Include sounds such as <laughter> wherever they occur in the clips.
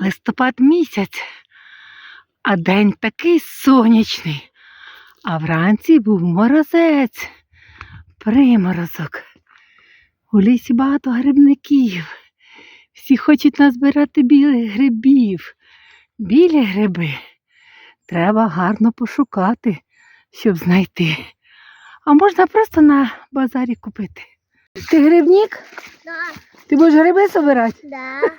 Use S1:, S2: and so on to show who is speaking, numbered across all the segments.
S1: листопад місяць, а день такий сонячний, а вранці був морозець, приморозок. У лісі багато грибників. Всі хочуть назбирати білих грибів. Білі гриби треба гарно пошукати, щоб знайти. А можна просто на базарі купити. Ти грибник?
S2: Да,
S1: Ти будеш гриби збирати?
S2: да. <laughs>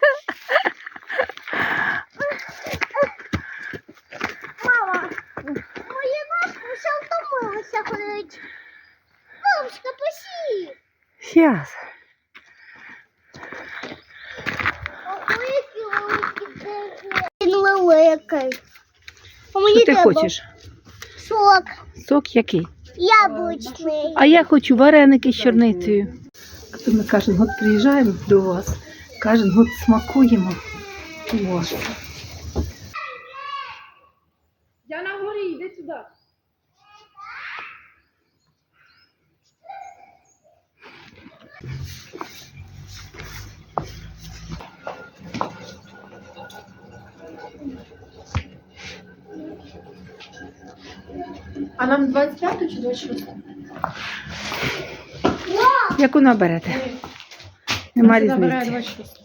S2: Мама, моя вже втомилася ходить. Бабушка, посі.
S1: Щас.
S2: Ой, які великі дерева. Він великий. А мені
S1: Що ти
S2: треба
S1: хочеш?
S2: Сок
S1: Сок який?
S2: яблучний.
S1: А я хочу вареники з чорницею. Ми кожен год приїжджаємо до вас, кожен год смакуємо у. Я на горі, йди сюди.
S3: А нам 25 чи 26?
S1: Яку наберете? Нема різниці.
S3: 26.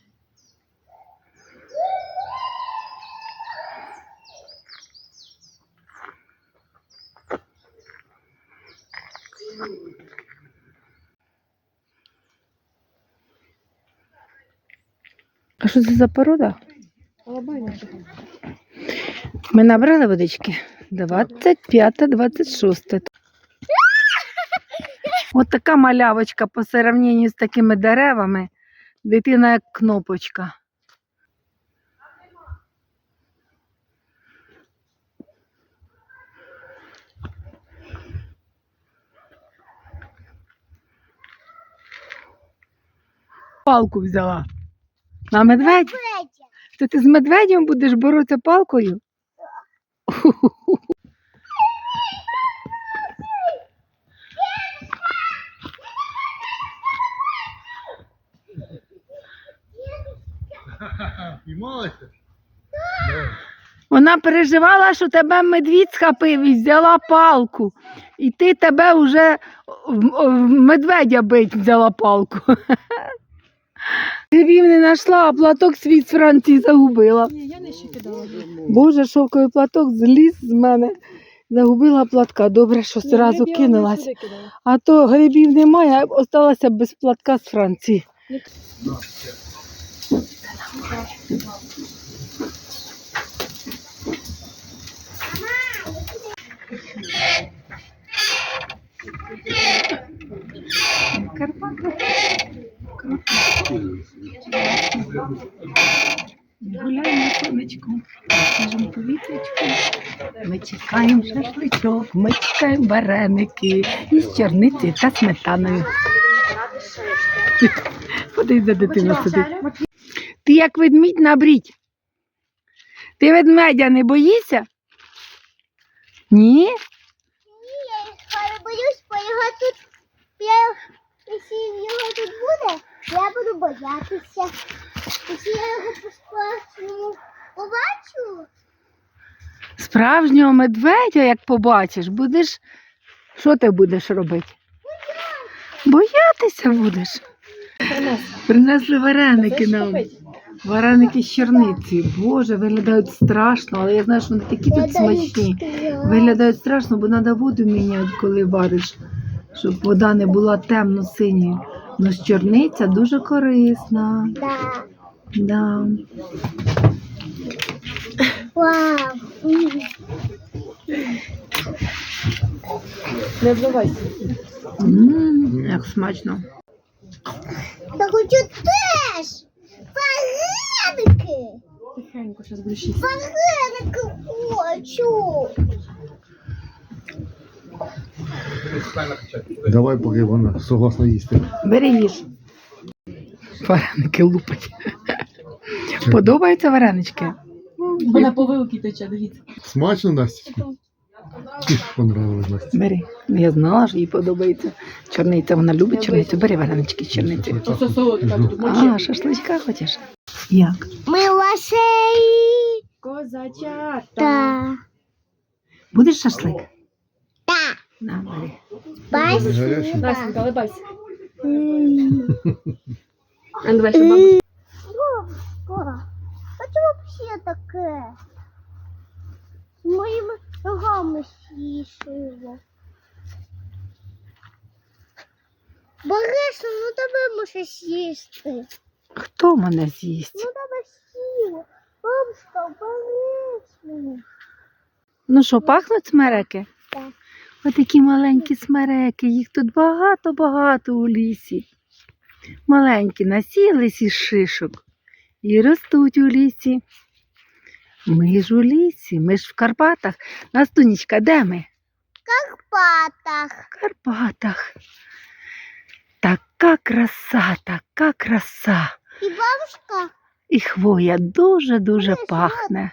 S1: А що це за порода? Ми набрали водички. 25, 26. От така малявочка по сравненню з такими деревами. Дитина як кнопочка. Палку взяла. На медведя? То ти з медведем будеш боротися палкою?
S4: Піймалася?
S1: Вона переживала, що тебе медвідь схопив і взяла палку. І ти тебе вже в медведя бить взяла палку. Грибів не знайшла, а платок свій з Франції загубила.
S3: Ні, я не ще кидала.
S1: Боже, шовковий платок зліз з мене. Загубила платка. Добре, що одразу кинулась. А то грибів немає, а осталася без платка з Франції. Гуляємо сонечком, свіжим повітрячком. Ми чекаємо шашличок, ми чекаємо вареники із чорниці та сметаною. Ходи за дитину сидить. Ти як ведмідь набріть. Ти ведмедя не боїшся? Ні?
S2: Ні, я боюсь, бо його тут. Я, якщо його тут буде, я буду боятися. Якщо я його по-справжньому побачу,
S1: Справжнього медведя, як побачиш, будеш. Що ти будеш робити? Боятися будеш. Принесли вареники нам. Вареники з чорниці. Боже, виглядають страшно, але я знаю, що вони такі тут смачні. Виглядають страшно, бо треба воду міняти, коли вариш, щоб вода не була темно-синьою. Ну, з чорниця дуже корисна.
S2: Да. Вау.
S3: Не вливайся.
S1: М, як смачно.
S2: Та хочу теж. Вареники.
S3: Тихенько, зараз шість.
S2: Вареники хочу.
S4: Давай, поки вона согласна їсти.
S1: Бери їж. Вареники лупать. Подобаються варенички?
S3: Вона по вилки тече, дивіться.
S4: Смачно, Настя? Понравилось, Настя.
S1: Бери. Я знала, що їй подобається. Чорниця, вона любить чорницю. Бери варенички з чорниці.
S3: Солодка
S1: А, шашличка хочеш? Як?
S2: Милошей.
S3: Козачата.
S1: Будеш шашлик?
S2: Та.
S1: На, бери.
S3: А ну, давай, бабуся.
S2: Бабушка, а це вообще таке? З моїми ногами сішило. Бориса, ну тебе може сісти.
S1: Хто мене з'їсть?
S2: Ну тебе сіло. Бабушка, Борису.
S1: Ну що, пахнуть смереки?
S2: Так.
S1: Отакі маленькі смереки, їх тут багато-багато у лісі. Маленькі насілись із шишок і ростуть у лісі. Ми ж у лісі, ми ж в Карпатах. Настунічка, де ми?
S2: В Карпатах.
S1: В Карпатах. Така краса, така краса.
S2: І бабушка
S1: І хвоя дуже-дуже пахне.